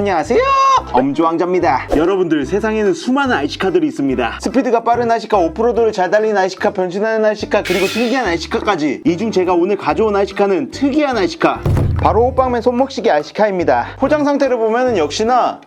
안녕하세요. 엄주왕자입니다. 여러분들 세상에는 수많은 IC카들이 있습니다. 스피드가 빠른 IC카 오프로드를 잘 달리는 IC카 변신하는 IC카 그리고 특이한 IC카까지. 이 중 제가 오늘 가져온 IC카는 특이한 IC카. 바로 호빵맨 손목시계 IC카입니다. 포장 상태를 보면 역시나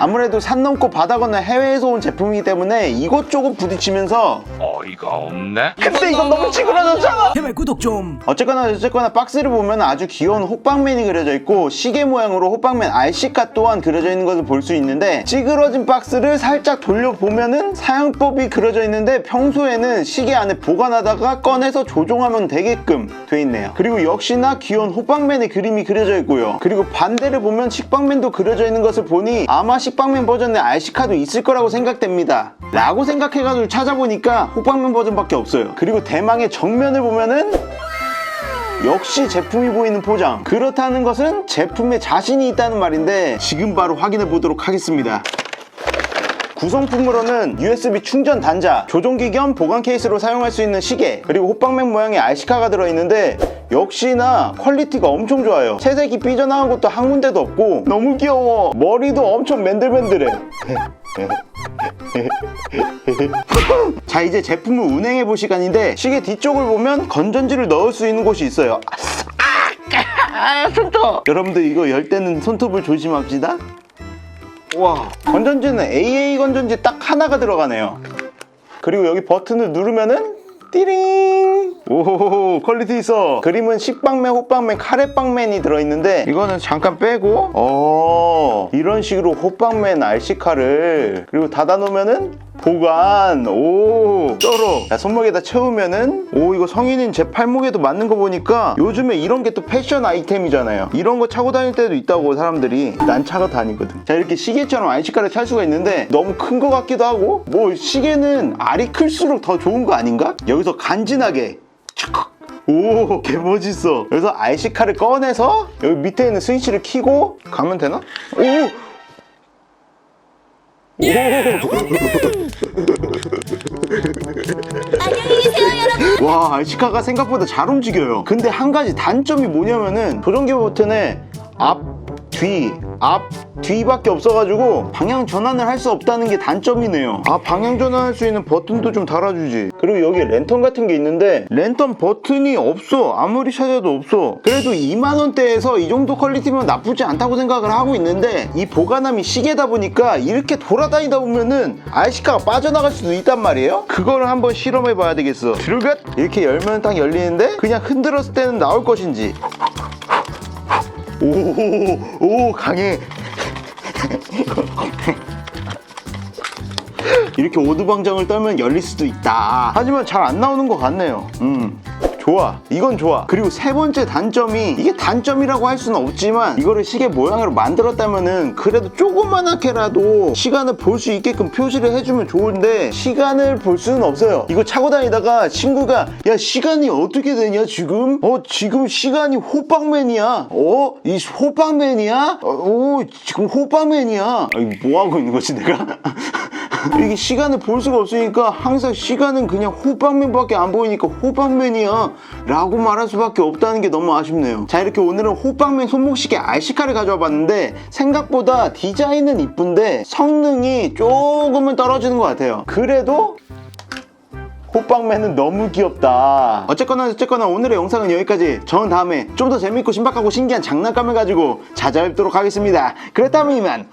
아무래도 산 넘고 바다 건너 해외에서 온 제품이기 때문에 이것저것 부딪히면서 어이가 없네. 근데 이건 너무 찌그러졌잖아 제발 구독 좀. 어쨌거나 어쨌거나 박스를 보면 아주 귀여운 호빵맨이 그려져 있고 시계 모양으로 호빵맨 RC카 또한 그려져 있는 것을 볼 수 있는데 찌그러진 박스를 살짝 돌려보면은 사용법이 그려져 있는데 평소에는 시계 안에 보관하다가 꺼내서 조종하면 되게끔 돼 있네요 그리고 역시나 귀여운 호빵맨의 그림이 그려져 있고요 그리고 반대를 보면 식빵맨도 그려져 있는 것을 보니 아마 식빵맨 버전의 RC카도 있을 거라고 생각됩니다 라고 생각해가지고 찾아보니까 호빵 맨 버전밖에 없어요 그리고 대망의 정면을 보면은 역시 제품이 보이는 포장. 그렇다는 것은 제품에 자신이 있다는 말인데 지금 바로 확인해 보도록 하겠습니다. 구성품으로는 USB 충전 단자, 조종기 겸 보관 케이스로 사용할 수 있는 시계, 그리고 호빵맨 모양의 RC카가 들어있는데 역시나 퀄리티가 엄청 좋아요. 채색이 삐져나간 것도 한 군데도 없고 너무 귀여워. 머리도 엄청 맨들맨들해. 자 이제 제품을 운행해 볼 시간인데 시계 뒤쪽을 보면 건전지를 넣을 수 있는 곳이 있어요. 아, 손톱. 여러분들 이거 열 때는 손톱을 조심합시다. 와. 건전지는 AA 건전지 딱 하나가 들어가네요. 그리고 여기 버튼을 누르면은 띠링. 오 퀄리티 있어. 그림은 식빵맨 호빵맨 카레빵맨이 들어있는데 이거는 잠깐 빼고. 어. 이런 식으로 호빵맨 RC카를 그리고 닫아놓으면은 보관 오 쩔어 자, 손목에다 채우면은 오 이거 성인인 제 팔목에도 맞는 거 보니까 요즘에 이런 게 또 패션 아이템이잖아요 이런 거 차고 다닐 때도 있다고 사람들이 난 차고 다니거든 자 이렇게 시계처럼 RC카를 찰 수가 있는데 너무 큰 거 같기도 하고 뭐 시계는 알이 클수록 더 좋은 거 아닌가? 여기서 간지나게 착 오, 개 멋있어. 그래서 RC카를 꺼내서 여기 밑에 있는 스위치를 켜고 가면 되나? 오! 안녕히. 와, RC카가 생각보다 잘 움직여요. 근데 한 가지 단점이 뭐냐면은 조종기 버튼에 앞, 뒤, 앞, 뒤밖에 없어가지고 방향 전환을 할 수 없다는 게 단점이네요. 아, 방향 전환할 수 있는 버튼도 좀 달아주지. 그리고 여기 랜턴 같은 게 있는데 랜턴 버튼이 없어. 아무리 찾아도 없어. 그래도 2만 원대에서 이 정도 퀄리티면 나쁘지 않다고 생각을 하고 있는데 이 보관함이 시계다 보니까 이렇게 돌아다니다 보면은 RC카가 빠져나갈 수도 있단 말이에요. 그거를 한번 실험해 봐야 되겠어. 들어가 이렇게 열면 딱 열리는데 그냥 흔들었을 때는 나올 것인지. 오, 오, 강해. 이렇게 오두방정을 떨면 열릴 수도 있다. 하지만 잘 안 나오는 것 같네요. 음. 좋아. 이건 좋아. 그리고 세 번째 단점이 이게 단점이라고 할 수는 없지만 이거를 시계 모양으로 만들었다면은 그래도 조그만하게라도 시간을 볼 수 있게끔 표시를 해주면 좋은데 시간을 볼 수는 없어요. 이거 차고 다니다가 친구가 야 시간이 어떻게 되냐 지금? 어 지금 시간이 호빵맨이야. 어? 이 호빵맨이야? 어, 오 지금 호빵맨이야. 아니, 뭐 하고 있는 거지 내가? 이게 시간을 볼 수가 없으니까 항상 시간은 그냥 호빵맨밖에 안 보이니까 호빵맨이야 라고 말할 수밖에 없다는 게 너무 아쉽네요 자 이렇게 오늘은 호빵맨 손목시계 RC카를 가져와 봤는데 생각보다 디자인은 이쁜데 성능이 조금은 떨어지는 것 같아요 그래도 호빵맨은 너무 귀엽다. 어쨌거나 어쨌거나 오늘의 영상은 여기까지. 저는 다음에 좀 더 재밌고 신박하고 신기한 장난감을 가지고 찾아뵙도록 하겠습니다. 그렇다면 이만